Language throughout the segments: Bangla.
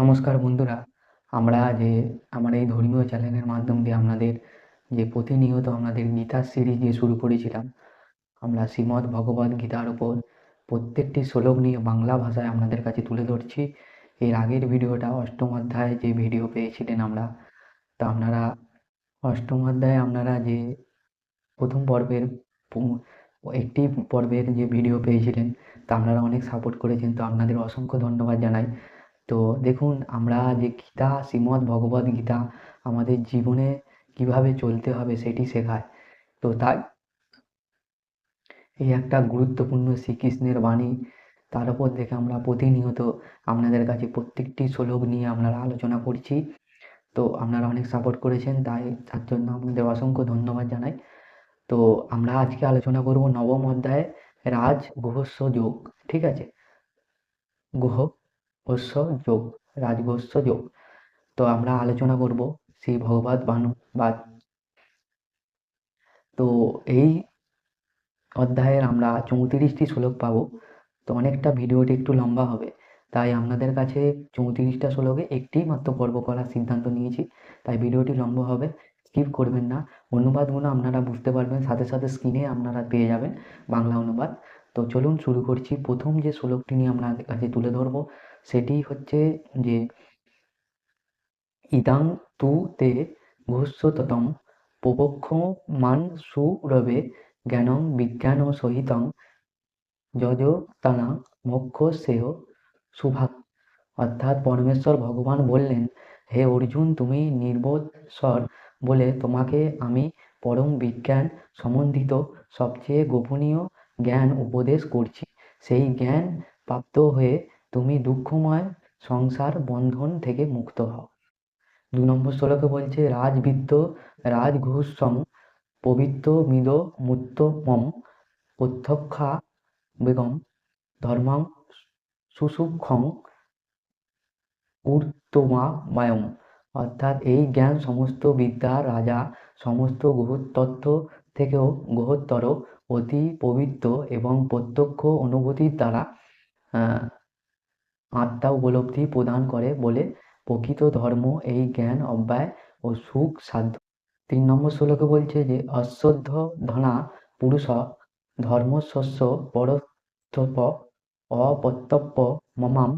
নমস্কার বন্ধুরা। আমরা যে আমার এই ধর্মীয় চ্যানেলের মাধ্যম দিয়ে আপনাদের যে প্রতিনিয়ত আমাদের গীতা সিরিজ যে শুরু করেছিলাম, আমরা শ্রীমদ্ ভগবদ গীতার ওপর প্রত্যেকটি শ্লোক নিয়ে বাংলা ভাষায় আপনাদের কাছে তুলে ধরছি। এর আগের ভিডিওটা অষ্টম অধ্যায়ে যে ভিডিও পেয়েছিলেন আমরা, তা আপনারা অষ্টম অধ্যায়ে আপনারা যে প্রথম পর্বের একটি পর্বের যে ভিডিও পেয়েছিলেন, তা আপনারা অনেক সাপোর্ট করেছেন। তো আপনাদের অসংখ্য ধন্যবাদ জানাই। তো দেখুন, আমরা যে গীতা, শ্রীমদ্ ভগবদ গীতা আমাদের জীবনে কীভাবে চলতে হবে সেটি শেখায়। তো তাই এই একটা গুরুত্বপূর্ণ শ্রীকৃষ্ণের বাণী, তার উপর দেখে আমরা প্রতিনিয়ত আপনাদের কাছে প্রত্যেকটি শ্লোক নিয়ে আপনারা আলোচনা করছি। তো আপনারা অনেক সাপোর্ট করেছেন, তাই তার জন্য আপনাদের অসংখ্য ধন্যবাদ জানাই। তো আমরা আজকে আলোচনা করব নবম অধ্যায়ে রাজ গুহস্য যোগ, ঠিক আছে? গুহ অশ্ব যোগ রাজগোস্য যোগ। তো আমরা আলোচনা করব শ্রী ভগবত বানু বা তো এই অধ্যায়ের আমরা চৌত্রিশটি শ্লোক পাবো। তো অনেকটা ভিডিওটি একটু লম্বা হবে। তাই আপনাদের কাছে চৌত্রিশটা শ্লোকে একটি মাত্র পর্ব করার সিদ্ধান্ত নিয়েছি। তাই ভিডিওটি লম্বা হবে, স্কিপ করবেন না। অনুবাদগুলো আপনারা বুঝতে পারবেন, সাথে সাথে স্ক্রিনে আপনারা পেয়ে যাবেন বাংলা অনুবাদ। তো চলুন শুরু করছি। প্রথম যে শ্লোকটি নিয়ে আপনাদের কাছে তুলে ধরবো সেটি হচ্ছে যে, ইদাং তু তে ঘোষ্যততং পপক্ষমান সুরবে জ্ঞানং বিজ্ঞান সহিতং যজতানা মোক্ষ সেহ সুভাগ। অর্থাৎ পরমেশ্বর ভগবান বললেন, হে অর্জুন, তুমি নির্বোধস্বর বলে তোমাকে আমি পরম বিজ্ঞান সম্বন্ধিত সবচেয়ে গোপনীয় জ্ঞান উপদেশ করছি। সেই জ্ঞান প্রাপ্ত হয়ে তুমি দুঃখময় সংসার বন্ধন থেকে মুক্ত হও। দু নম্বর শ্লোকে বলছে রাজবিদ্য রাজঘুষং পবিত্র মিদ মুত্তমম প্রত্যক্ষা বেগম ধর্মাং সুসুক্ষং ঊর্ধ্বমায়ম। অর্থাৎ এই জ্ঞান সমস্ত বিদ্যা, রাজা, সমস্ত গ্রহতত্ত্ব থেকেও গ্রহত্তর অতি পবিত্র এবং প্রত্যক্ষ অনুভূতির দ্বারা আত্মা উপলব্ধি প্রদান করে বলে প্রকৃত ধর্ম, এই জ্ঞান, অব্যয় ও সুখ সাধ্য। তিন নম্বর শ্লোকে বলছে যে অশ্রদ্ধ ধনা পুরুষ ধর্মশস্য পরস্তপ অপত্যপ্য মমাম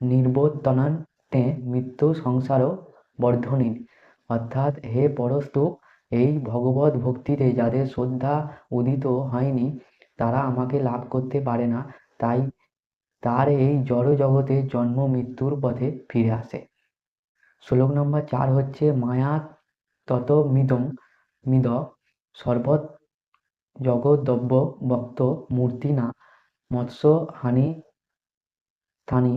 নির্বর্তনান্তে মৃত্যু সংসার বর্ধনীন। অর্থাৎ হে পরস্তুপ এই ভগবত ভক্তিতে যাদের শ্রদ্ধা উদিত হয়নি, তারা আমাকে লাভ করতে পারে না। তাই তার এই জড় জগতে জন্ম মৃত্যুর পথে ফিরে আসে। শ্লোক নম্বর চার হচ্ছে মায়া তত মিদম মিদ সর্বত জগদ্দব্য ভক্ত মূর্তি না। মৎস্য হানি স্থানি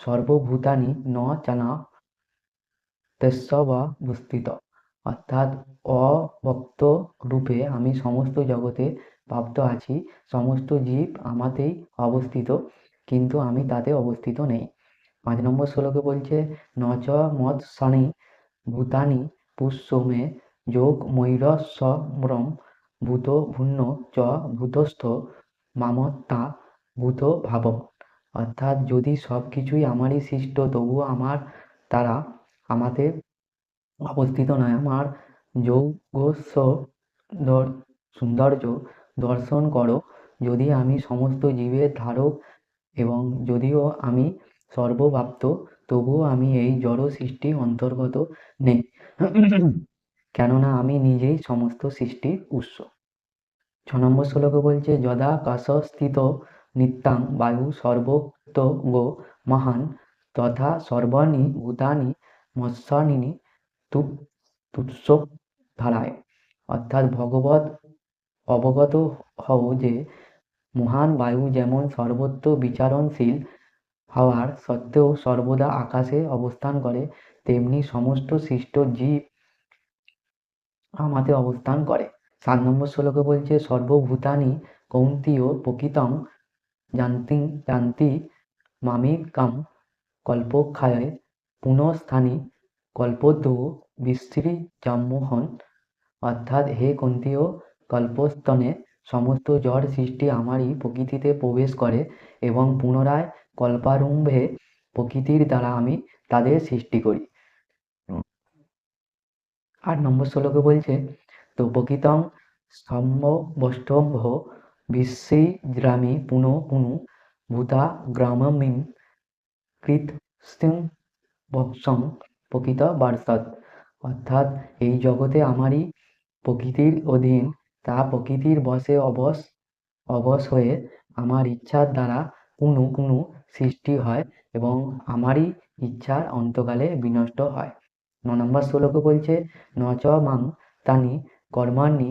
সর্বভূতানি ন চানা তেস্যবা বুস্থিত অর্থাৎ অভক্ত রূপে আমি সমস্ত জগতে প্রাপ্ত আছি। সমস্ত জীব আমাতেই অবস্থিত। কিন্তু আমি তাতে অবস্থিত নেই। পাঁচ নম্বর শ্লোকে বলছে, ন চ মৎসানি ভূতানি পুষ্যমে যোগ ময়ূর ময়ূরস্বরম ভূত ভূন্য চ ভূতস্থ মামত্তা ভূত ভাব। অর্থাৎ যদি সব কিছুই আমারই সৃষ্ট, তবুও আমার তারা আমাতে অবস্থিত নয়। আমার যৌগস্য দর- সৌন্দর্য দর্শন করো। যদি আমি সমস্ত জীবের ধারক এবং যদিও আমি সর্বব্যাপ্ত, তবুও আমি এই জড় সৃষ্টির অন্তর্গত নেই। কেননা আমি নিজেই সমস্ত সৃষ্টির উৎস। ছ নম্বর শ্লোকে বলছে, যদা কাশস্থিত নিত্যাং বায়ু সর্বত গো মহান, তথা সর্বাণি ভূতানি মৎস্যানি তুপ তুৎসব ধারায়। অর্থাৎ ভগবত অবগত হও যে মহান বায়ু যেমন সর্বত্র বিচারণশীল হওয়ার সত্ত্বেও সর্বদা আকাশে অবস্থান করে, তেমনি সমস্ত সৃষ্ট জীব আমাতে অবস্থান করে। সাত নম্বর শ্লোকে বলছে, সর্বভূতানি কৌন্তীয় প্রকৃতং জানতি জানতি মামিকাম কল্পক্ষায় পুনঃস্থানী কল্পদ্রু বিশ্রী জাম্মোহন। অর্থাৎ হে কন্তীয়, কল্পস্তনে সমস্ত জড় সৃষ্টি আমারই প্রকৃতিতে প্রবেশ করে এবং পুনরায় কল্পারম্ভে প্রকৃতির দ্বারা আমি তাদের সৃষ্টি করি। আট নম্বর শ্লোকে বলছে, তো প্রকৃতং স্তম্ভ বষ্টম্ভ বিশ্বেই গ্রামে পুনঃ পুনঃ ভূতা গ্রামমিম কৃৎস্তিং বৎসং প্রকৃত বার্ষদ অর্থাৎ এই জগতে আমারই প্রকৃতির অধীন তা প্রকৃতির বশে অবশ অবশ হয়ে আমার ইচ্ছার দ্বারা পুনঃ পুনঃ সৃষ্টি হয় এবং আমারই ইচ্ছার অন্তকালে বিনষ্ট হয়। ন নম্বর শ্লোকে বলছে, ন চ মাং তানি কর্মাণি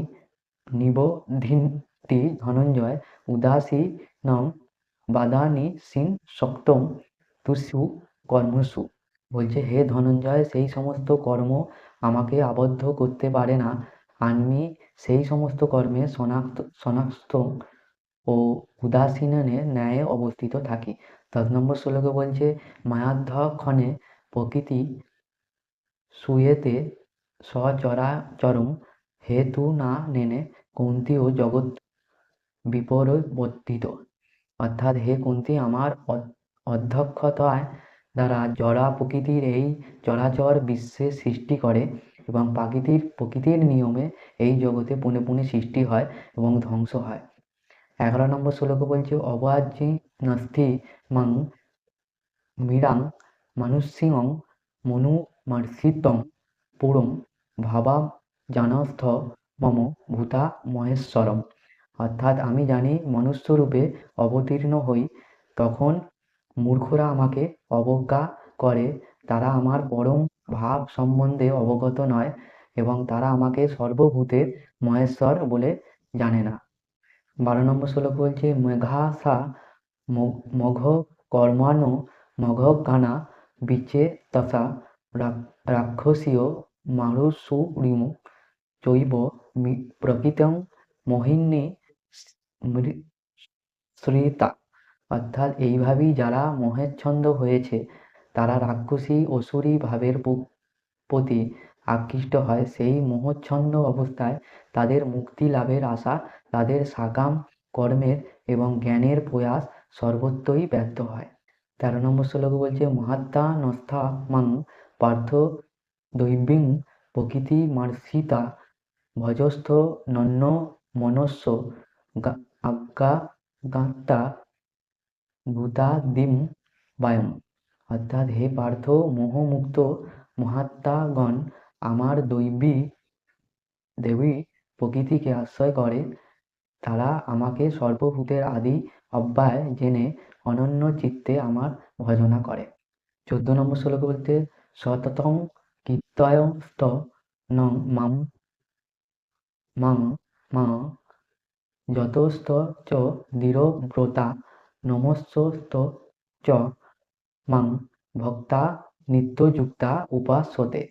নিবোধিন্তি ধনঞ্জয় উদাসীনং বাদানি সিং সপ্তম তুষু কর্মসু। বলছে, হে ধনঞ্জয়, সেই সমস্ত কর্ম আমাকে আবদ্ধ করতে পারে না। আমি সেই সমস্ত কর্মে শনাক্ত শনাক্ত ও উদাসীনের ন্যায় অবস্থিত থাকি। দশ নম্বর শ্লোকে বলছে, মায়াধ্যক্ষণে প্রকৃতি শুয়েতে সচরাচরং হেতু না নেনে কুন্তি ও জগৎ বিপরবর্তিত। অর্থাৎ হে কুন্তি, আমার অধ্যক্ষতায় দ্বারা জড়া প্রকৃতির এই চরাচর বিশ্বের সৃষ্টি করে এবং প্রাকৃতিক প্রকৃতির নিয়মে এই জগতে পুনে পুনে সৃষ্টি হয় এবং ধ্বংস হয়। এগারো নম্বর শ্লোকে বলছে, অবাজি নাস্তি মাং মীরাং মানুষ্যং মনু মার্ষিতং পুরম ভাবা জানস্থ মম ভূতা মহেশ্বরম। অর্থাৎ আমি জানি মনুষ্যরূপে অবতীর্ণ হই, তখন মূর্খরা আমাকে অবজ্ঞা করে, তারা আমার পরম ভাব সম্বন্ধে অবগত নয় এবং তারা আমাকে সর্বভূতের মহেশ্বর বলে জানে না। বারো নম্বর শ্লোক বলছে মেঘাসা মঘ কর্মাণো মঘ গানা বিচে তথা রাক্ষসীয় মারুসুরিমু মি- প্রকৃতং মোহিনী শ্রীতা অর্থাৎ এইভাবেই যারা মোহেচ্ছন্দ হয়েছে তারা রাক্ষসী অসুরী ভাবের প্রতি আকৃষ্ট হয়। সেই মোহচ্ছন্দ অবস্থায় তাদের মুক্তি লাভের আশা, তাদের সাকাম কর্মের এবং জ্ঞানের প্রয়াস সর্বত্রই ব্যর্থ হয়। তেরো নম্বর শ্লোকে বলছে, মহাত্মা নস্থা মাং পার্থ দৈবিং প্রকৃতি মার্সিতা ভজস্থ নন্য মনস্য আজ্ঞা, গাত্তা ভূতাদিম বায়ম। অর্থাৎ হে পার্থ, মোহমুক্ত মহাত্মাগণ, আমার দৈবী দেবী প্রকৃতিকে আশ্রয় করে। তারা আমাকে সর্বভূতের আদি অব্যয় জেনে অনন্য চিত্তে আমার ভজনা করে। চোদ্দ নম্বর শ্লোকে বলতে, সততং কীর্তয়স্ত নং মাম মাং মা, যতস্ত চ দৃঢ়ব্রতা নমস্যস্ত চ মাং ভক্তা নিত্যযুক্তা উপাস্যতে।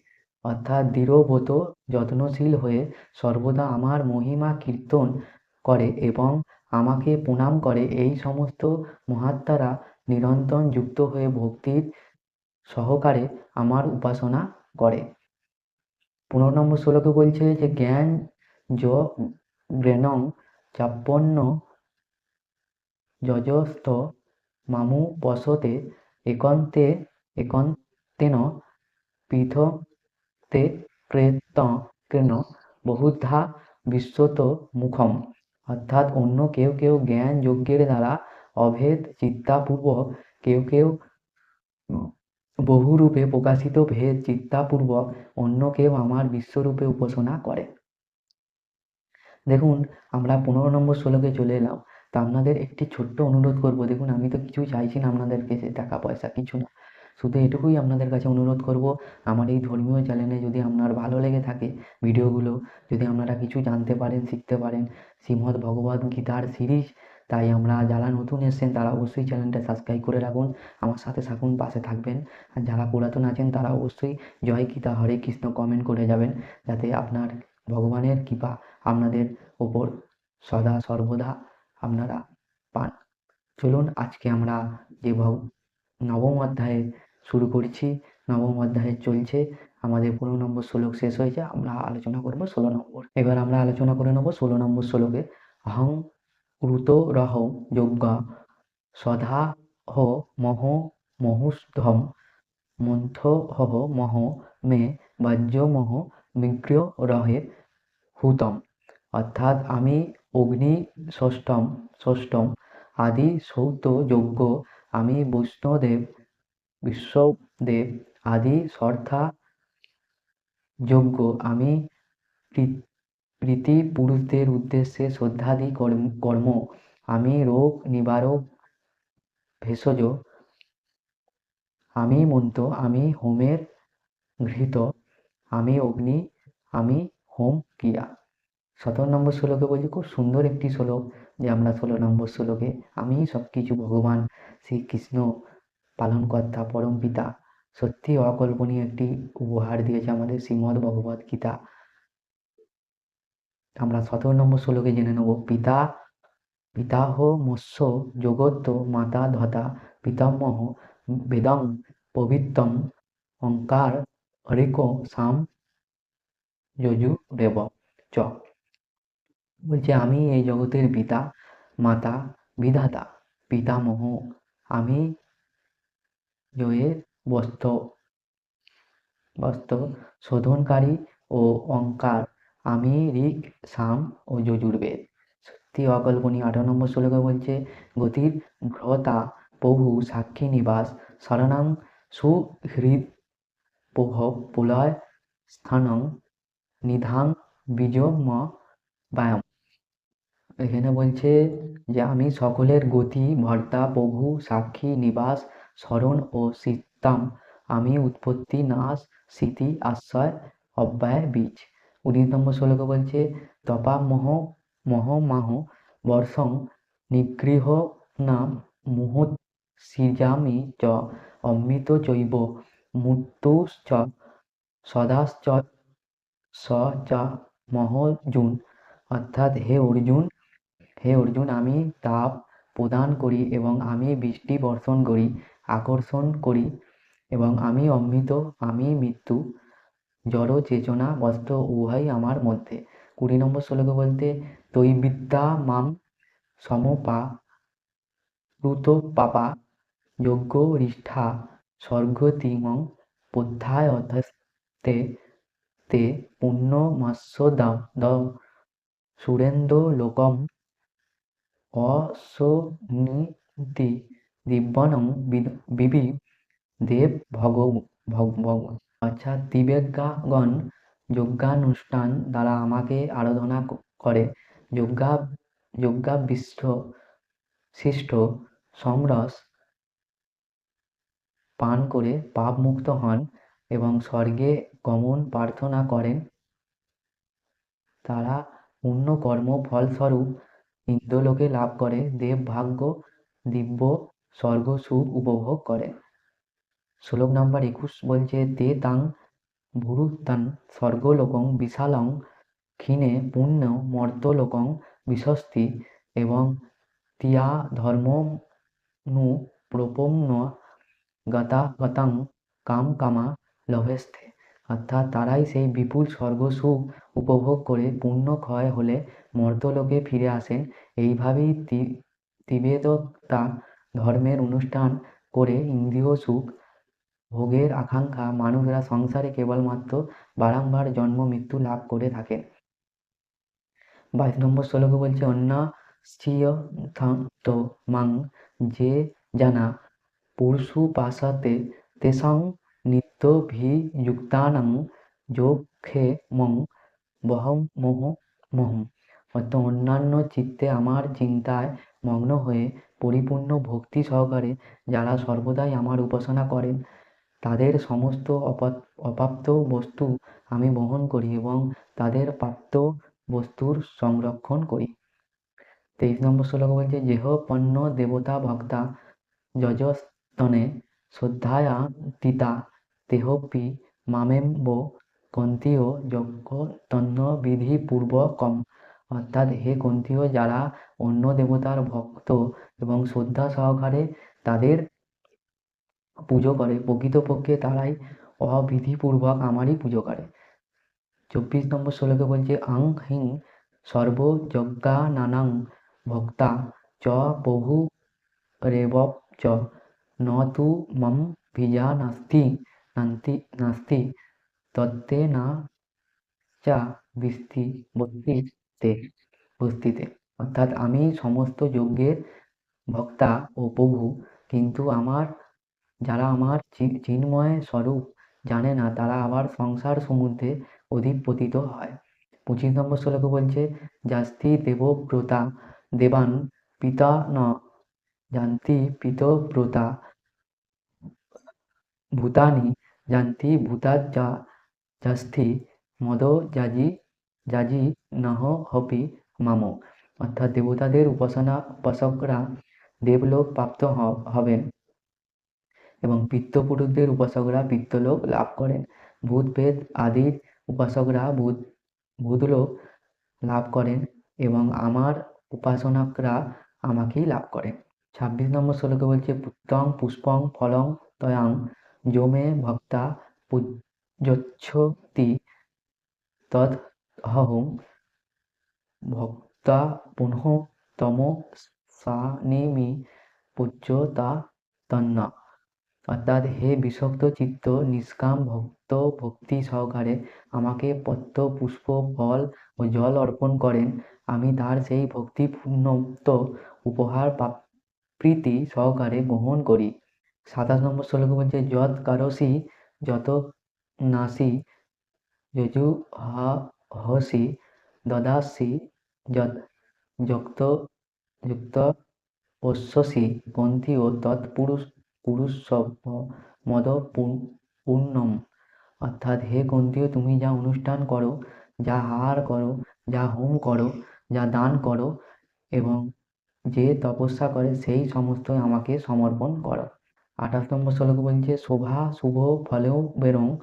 অর্থাৎ দৃঢ়ব্রত যত্নশীল হয়ে সর্বদা আমার মহিমা কীর্তন করে এবং আমাকে প্রণাম করে। এই সমস্ত মহাত্মারা নিরন্তর যুক্ত হয়ে ভক্তির সহকারে আমার উপাসনা করে। পনেরো নম্বর শ্লোকে বলছে যে, জ্ঞান জ্ঞানং চাপন্ন যজস্ত মামু বসতে একান্তে, একান্তেন পৃথক্তে কৃতজ্ঞ বহুধা বিশ্বত মুখম। অর্থাৎ অন্য কেউ কেউ জ্ঞান যজ্ঞের দ্বারা অভেদ চিত্তাপূর্বক কেউ কেউ বহুরূপে প্রকাশিত ভেদ চিত্তাপূর্বক অন্য কেউ আমার বিশ্বরূপে উপাসনা করে। দেখুন, আমরা পনেরো নম্বর শ্লোকে চলে এলাম। তো আপনাদের একটি ছোট্ট অনুরোধ করব। দেখুন, আমি তো কিছুই চাইছি না আপনাদেরকে টাকা পয়সা, কিছু না। শুধু এটুকুই আপনাদের কাছে অনুরোধ করব, আমার এই ধর্মীয় চ্যানেলে যদি আপনার ভালো লেগে থাকে ভিডিওগুলো, যদি আপনারা কিছু জানতে পারেন, শিখতে পারেন, শ্রীমদ্ ভগবদ্ গীতার সিরিজ, তাই আমরা যারা নতুন এসেছেন, তারা অবশ্যই চ্যানেলটা সাবস্ক্রাইব করে রাখুন, আমার সাথে থাকুন, পাশে থাকবেন। আর যারা পুরাতন আছেন, তারা অবশ্যই জয় গীতা, হরে কৃষ্ণ কমেন্ট করে যাবেন, যাতে আপনার ভগবানের কৃপা আপনাদের ওপর সদা সর্বদা আপনারা পান। চলুন আজকে আমরা যে নবম অধ্যায়ে শুরু করছি, নবম অধ্যায়ে চলছে। আমাদের পনেরো নম্বর শ্লোক শেষ হয়েছে, আমরা আলোচনা করব ষোলো নম্বর। এবার আমরা আলোচনা করে নেব ষোলো নম্বর শ্লোকে, অহং রুত রহ যজ্ঞ সধা হ মহ মহুস্থম মন্থহঃ মহ মে বাজ্য মহ বিগ্রহ রহে হুতম। অর্থাৎ আমি অগ্নি ষষ্ঠম ষষ্ঠম আদি সৌত যজ্ঞ, আমি বৈষ্ণদেব, বিশ্বদেব আদি সর্থা যজ্ঞ, আমি প্রীতি পুরুষদের উদ্দেশ্যে শ্রদ্ধাদি কর্ম, আমি রোগ নিবারক ভেষজ, আমি মন্ত্র, আমি হোমের ঘৃত, আমি অগ্নি, আমি হোম ক্রিয়া। সতেরো নম্বর শ্লোকে বলছি, খুব সুন্দর একটি শ্লোক যে আমরা ষোলো নম্বর শ্লোকে আমি সব কিছু ভগবান শ্রীকৃষ্ণ পালনকর্তা, পরম পিতা সত্যি অকল্পনীয় একটি উপহার দিয়েছে আমাদের শ্রীমদ্ ভগবত গীতা। আমরা সতেরো নম্বর শ্লোকে জেনে নেব, পিতা, পিতাহ মৎস্য জগত্ত মাতা ধতা, পিতামহ বেদং পবিত্রম অঙ্কার হরিক সাম যজু রেব চ বলছে, আমি এই জগতের পিতা, মাতা, বিধাতা, পিতামহ, আমি জয়ের বস্ত্র বস্ত্র শোধনকারী ও অঙ্কার আমি ঋক, সাম ও যজুর্বেদ। সত্যি অকল্পনীয়। আঠারো নম্বর শ্লোকে বলছে, গতির ভ্রতা, প্রভু, সাক্ষী নিবাস, শরণাং সুহৃদ, পোহ, পুলয় স্থানং, নিধাং বীজম ব্যায়াম এখানে বলছে যে আমি সকলের গতি, ভর্তা, প্রভু, সাক্ষী, নিবাস, স্মরণ ও সিদ্ধাম আমি উৎপত্তি, নাশ, স্মৃতি, আশ্রয়, অব্যয়, বীজ। উনিশ নম্বর শ্লোকে বলছে তপা মহ মহ মাহ বর্ষং নিগৃহ নাম মুহূর্ত সৃজামি চ অমৃত চৈব মূর্তুশ্চ সদাশ্চ স চ মহজুন অর্থাৎ হে অর্জুন হে অর্জুন, আমি তাপ প্রদান করি এবং আমি বৃষ্টি বর্ষণ করি, আকর্ষণ করি এবং আমি অমৃত, আমি মৃত্যু, জড়, চেতনা, বস্ত্র উভয় আমার মধ্যে। কুড়ি নম্বর শ্লোকে বলতে তৈবিদ্যা মাম সমপা রুত পাপা যজ্ঞ রিষ্ঠা স্বর্গতিমং পধ্যায় অধস্তে তে পুণ্যমাস্য দাম দ সুরেন্দ্র লোকম অসনীতি দিব্যনং বিবি দেব ভগ ভগ আচ্ছা দিব্যজ্ঞাগণ যজ্ঞানুষ্ঠান দ্বারা আমাকে আরাধনা করে। যজ্ঞা, যজ্ঞাবিষ্ট শিষ্ট সমরস পান করে পাপমুক্ত হন এবং স্বর্গে গমন প্রার্থনা করেন। তারা পুণ্য কর্ম ফলস্বরূপ ইন্দ্রলোকে লাভ করে, দেব ভাগ্য, দিব্য স্বর্গ, সুখ উপভোগ করে। শ্লোক নাম্বার একুশ বলছে, তে তাং ভুরুত্তান স্বর্গলোকং বিশালং ক্ষীণে পুণ্য মর্তলোকং বিশস্তি এবং তিয়া ধর্ম নু প্রপন্ন গতা গতাং কাম কামা লভেস্থে। অর্থাৎ তারাই সেই বিপুল স্বর্গ, সুখ উপভোগ করে, পুণ্য ক্ষয় হলে মর্তলোকে ফিরে আসেন। এইভাবেই তিবেদতা ধর্মের অনুষ্ঠান করে ইন্দ্রিয় সুখ ভোগের আকাঙ্ক্ষা মানুষরা সংসারে কেবলমাত্র বারংবার জন্ম, মৃত্যু লাভ করে থাকেন। বাইশ নম্বর শ্লোকে বলছে অন্য মাং যে জানা পরশু পাশাতে তেষাং নিত্য ভিযুক্তানাং যোগে মং বহম মোহ, মোহম। অর্থাৎ অন্যান্য চিত্তে আমার চিন্তায় মগ্ন হয়ে পরিপূর্ণ ভক্তি সহকারে যারা সর্বদাই আমার উপাসনা করেন, তাদের সমস্ত অপা- অপ্রাপ্ত বস্তু আমি বহন করি এবং তাদের প্রাপ্ত বস্তুর সংরক্ষণ করি। তেইশ নম্বর শ্লোক বলছে, যেহ পণ্য দেবতা ভক্তা যজস্তনে শ্রদ্ধায়া তিতা, তেহপি মামেম্ব কন্তীয় যজ্ঞ তন্ন বিধি পূর্বকম অর্থাৎ হে কন্তীয় যারা অন্য দেবতার ভক্ত এবং শ্রদ্ধা সহকারে তাদের পুজো করে, প্রকৃতপক্ষে তারাই অবিধিপূর্বক আমারই পুজো করে। চব্বিশ নম্বর শ্লোকে বলছে, আং হিং সর্বযজ্ঞানাং ভক্তা চ বহু রেব চ। ন তু মম ভিজা নাস্তি, নান্তি, নাস্তি তত্ত্বে না চা বিস্তি বস্তিতে বস্তিতে অর্থাৎ আমি সমস্ত যজ্ঞের ভক্তা ও প্রভু, কিন্তু আমার, যারা আমার চিন্ময় স্বরূপ জানে না, তারা আবার সংসার সমুদ্রে অধিপতিত হয়। পঁচিশ নম্বর শ্লোকে বলছে জাস্তি দেবব্রতা দেবান পিতা ন, জানতি পিতব্রতা ভূতানি, জানতি ভূতাজ্জা জাস্তি মদ যাজি যাজি নহ হপি মাম অর্থাৎ দেবতাদের উপাসনা উপাসকরা দেবলোক প্রাপ্ত হবেন এবং পিতৃপুরুষদের উপাসকরা পিত্তলোক লাভ করেন ভূত প্রেত আদির উপাসকরা ভূত ভূতলোক লাভ করেন এবং আমার উপাসনাকরা আমাকেই লাভ করেন। ছাব্বিশ নম্বর শ্লোকে বলছে, পুত্তং পুষ্পং ফলং তয়াং যোমে ভক্তা পূজ্যচ্ছতি তদ ভক্তা পুনঃ তম পূজ্যতা অর্থাৎ হে বিশক্ত চিত্ত নিষ্কাম ভক্ত ভক্তি সহকারে আমাকে পত্র পুষ্প, ফল ও জল অর্পণ করেন। আমি তার সেই ভক্তিপূর্ণত উপহার প্রীতি সহকারে গ্রহণ করি। সাতাশ নম্বর শ্লোকে বলছে, যৎ কারসি যত নাসি, যজু হা হসি দদাসি যৎ যুক্ত যুক্ত অশ্বসি ও তৎপুরুষ পুরুষসভ্য মদ পূ- পূর্ণম। অর্থাৎ হে গ্রন্থিও তুমি যা অনুষ্ঠান করো, যা হার করো, যা হোম করো, যা দান করো এবং যে তপস্যা করে, সেই সমস্তই আমাকে সমর্পণ করো। আঠাশ নম্বর শ্লোক বলছে, শোভা, শুভ, ফলেও বেরং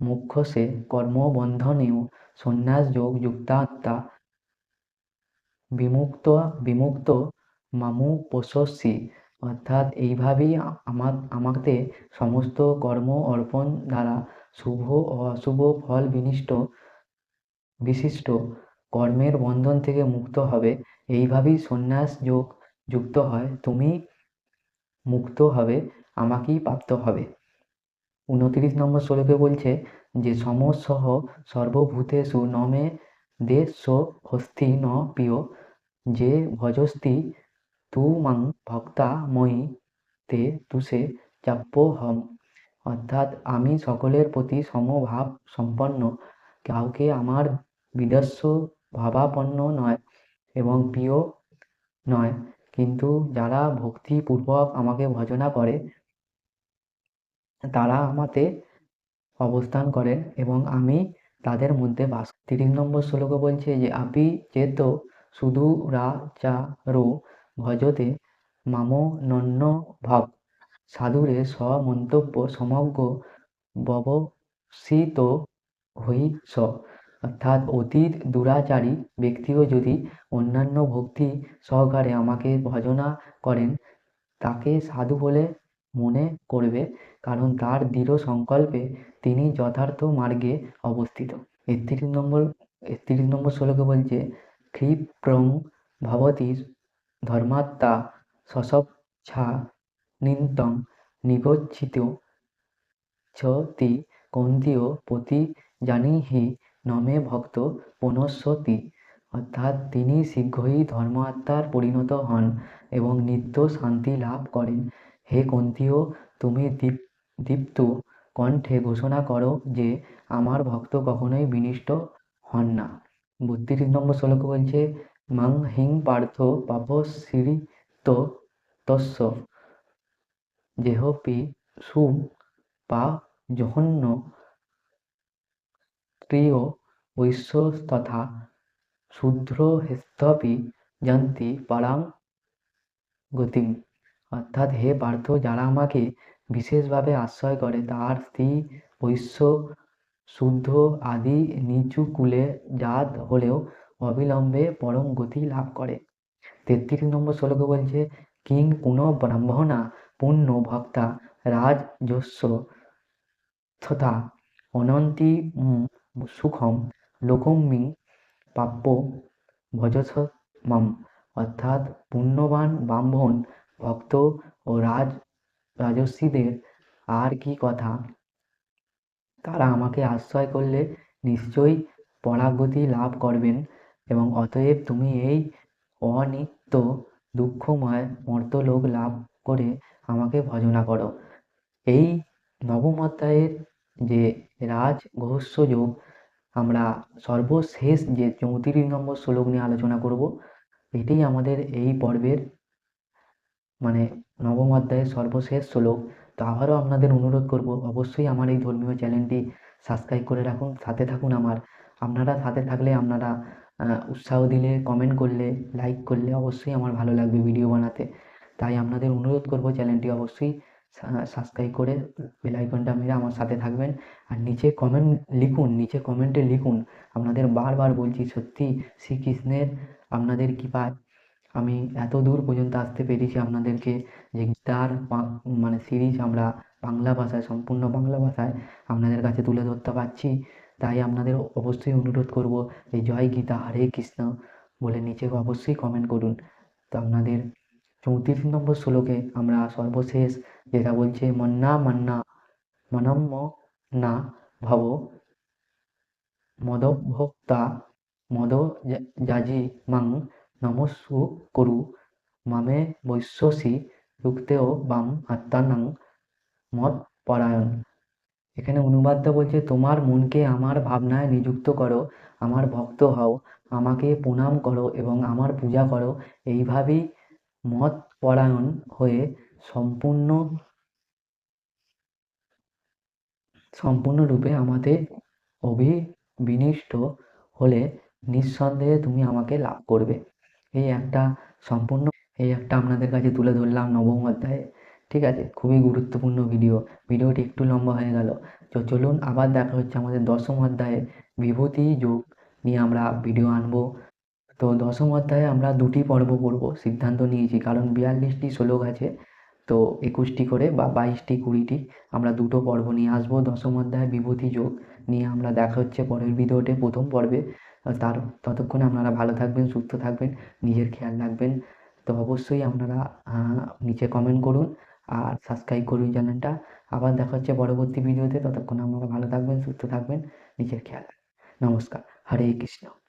মুখ্যসে কর্মবন্ধনেও সন্ন্যাস যোগ যুক্তাত্মা বিমুক্ত বিমুক্ত মামু পোষসি। অর্থাৎ এইভাবেই আমার আমাকে সমস্ত কর্ম অর্পণ দ্বারা শুভ ও অশুভ ফল বিনিষ্ট, বিশিষ্ট কর্মের বন্ধন থেকে মুক্ত হবে। এইভাবেই সন্ন্যাস যোগ যুক্ত হয়, তুমি মুক্ত হবে, আমাকেই প্রাপ্ত হবে। উনত্রিশ নম্বর শ্লোকে বলছে যে সমসহ সর্বভূতেষু নমে দেশ হস্তি ন প্রিয়। যে ভজস্তি তু মাং ভক্তা মই তে তুষে চাপ্য হম অর্থাৎ আমি সকলের প্রতি সমভাব সম্পন্ন। কাউকে আমার বিদস্য ভাবাপন্ন নয় এবং প্রিয় নয়। কিন্তু যারা ভক্তিপূর্বক আমাকে ভজনা করে তারা আমাতে অবস্থান করেন এবং আমি তাদের মধ্যে বাস তিরিশ নম্বর শ্লোকে বলছে যে, আপি চেত সুদূরাচারো ভজতে মাম নন্য ভাব। সাধুরে স্বমন্তব্য সমগ্র ব্যবসিত হই স। অর্থাৎ অতীত দুরাচারী ব্যক্তিও যদি অন্যান্য ভক্তি সহকারে আমাকে ভজনা করেন, তাকে সাধু বলে মনে করবে কারণ তার দৃঢ় সংকল্পে তিনি যথার্থ মার্গে অবস্থিত। একত্রিশ নম্বর একত্রিশ নম্বর শ্লোকে বলছে, ক্ষিপ্রং ভবতি ধর্মাত্মা সসচ্ছা নিন্তং নিগচ্ছিত ছতি কন্তীয় প্রতি জানিহি নমে ভক্ত পুনঃসতি অর্থাৎ তিনি শীঘ্রই ধর্মাত্মার পরিণত হন এবং নিত্য শান্তি লাভ করেন। হে কন্তীয় তুমি দীপ, দীপ্ত কণ্ঠে ঘোষণা করো যে আমার ভক্ত কখনোই বিনিষ্ট হন না। বত্রিশ নম্বর শ্লোক বলছে, মাং হিং পার্থ পাপ সিরিত তস্য। যেহপি সু পা জহন্য প্রিয় ঐশ্য তথা শূদ্র হেস্তপি যন্তি পরাং গতিম অর্থাৎ হে পার্থ, যারা আমাকে বিশেষভাবে আশ্রয় করে তার স্ত্রী, বৈশ্য, শুদ্ধ আদি, নিচু কুলে জাত হলেও অবিলম্বে পরম গতি লাভ করে। তেত্রিশ নম্বর শ্লোকে বলছে, কিং পুনঃ ব্রাহ্মণা, পুণ্য ভক্তা রাজযস্য তথা অনন্তি সুখম লোকম্মি প্রাপ্য ভজস অর্থাৎ পুণ্যবান ব্রাহ্মণ ভক্ত ও রাজ রাজর্ষিদের আর কি কথা? তারা আমাকে আশ্রয় করলে নিশ্চয়ই পরাগতি লাভ করবেন এবং অতএব তুমি এই অনিত্য দুঃখময় মর্তলোক লাভ করে আমাকে ভজনা করো। এই নবম অধ্যায়ের যে রাজ গহস্য যোগ, আমরা সর্বশেষ যে চৌত্রিশ নম্বর শ্লোক নিয়ে আলোচনা করব এটাই আমাদের এই পর্বের মানে নবম অধ্যায়ের সর্বশেষ শ্লোক। তো আবারও আপনাদের অনুরোধ করব, অবশ্যই আমার এই ধর্মীয় চ্যানেলটি সাবস্ক্রাইব করে রাখুন, সাথে থাকুন আমার। আপনারা সাথে থাকলে আপনারা উৎসাহ দিলে কমেন্ট করলে লাইক করলে অবশ্যই আমার ভালো লাগবে ভিডিও বানাতে। তাই আপনাদের অনুরোধ করব চ্যানেলটি অবশ্যই সাবস্ক্রাইব করে বেল আইকনটা মেরে আমার সাথে থাকবেন। আর নিচে কমেন্ট লিখুন, নিচে কমেন্টে লিখুন, আপনাদের বারবার বলছি সত্যি শ্রীকৃষ্ণের আপনাদের কৃপায়। আমি এত দূর পর্যন্ত আসতে পেরেছি আপনাদেরকে যে গীতার মানে সিরিজ আমরা বাংলা ভাষায়, সম্পূর্ণ বাংলা ভাষায় আপনাদের কাছে তুলে ধরতে পারছি। তাই আপনাদের অবশ্যই অনুরোধ করব এই জয় গীতা, হরে কৃষ্ণ বলে নিচে অবশ্যই কমেন্ট করুন। তো আপনাদের চৌত্রিশ নম্বর শ্লোকে আমরা সর্বশেষ যেটা বলছে, মন্না মান্না মনম্ম না ভব মদভোক্তা মদ যাজি মাং নমস্সু করু। মামে বৈশ্যসি যুক্তেও বাম আত্মানাং মত পরায়ণ। এখানে অনুবাদটা বলছে, তোমার মনকে আমার ভাবনায় নিযুক্ত করো, আমার ভক্ত হও, আমাকে প্রণাম করো এবং আমার পূজা করো। এইভাবেই মত পরায়ণ হয়ে সম্পূর্ণ, সম্পূর্ণরূপে আমাদের অভিবিনিষ্ট হলে নিঃসন্দেহে তুমি আমাকে লাভ করবে। এই একটা সম্পূর্ণ, এই একটা আপনাদের কাছে তুলে ধরলাম নবম অধ্যায়ে। ঠিক আছে? খুবই গুরুত্বপূর্ণ ভিডিও ভিডিওটি একটু লম্বা হয়ে গেল। তো চলুন আবার দেখা হচ্ছে আমাদের দশম অধ্যায়ে বিভূতি যোগ নিয়ে আমরা ভিডিও আনব। তো দশম অধ্যায়ে আমরা দুটি পর্ব পড়ব, সিদ্ধান্ত নিয়েছি। কারণ বিয়াল্লিশটি শ্লোক আছে, তো একুশটি করে বা বাইশটি, কুড়িটি আমরা দুটো পর্ব নিয়ে আসব। দশম অধ্যায়ে বিভূতি যোগ নিয়ে আমরা দেখা হচ্ছে পরের ভিডিওতে প্রথম পর্বে তার, ততক্ষণে আপনারা ভালো থাকবেন, সুস্থ থাকবেন, নিজের খেয়াল রাখবেন। তো অবশ্যই আপনারা নিচে কমেন্ট করুন আর সাবস্ক্রাইব করুন চ্যানেলটা আবার দেখা হচ্ছে পরবর্তী ভিডিওতে ততক্ষণ আপনারা ভালো থাকবেন, সুস্থ থাকবেন, নিজের খেয়াল রাখবেন। নমস্কার। হরে কৃষ্ণ।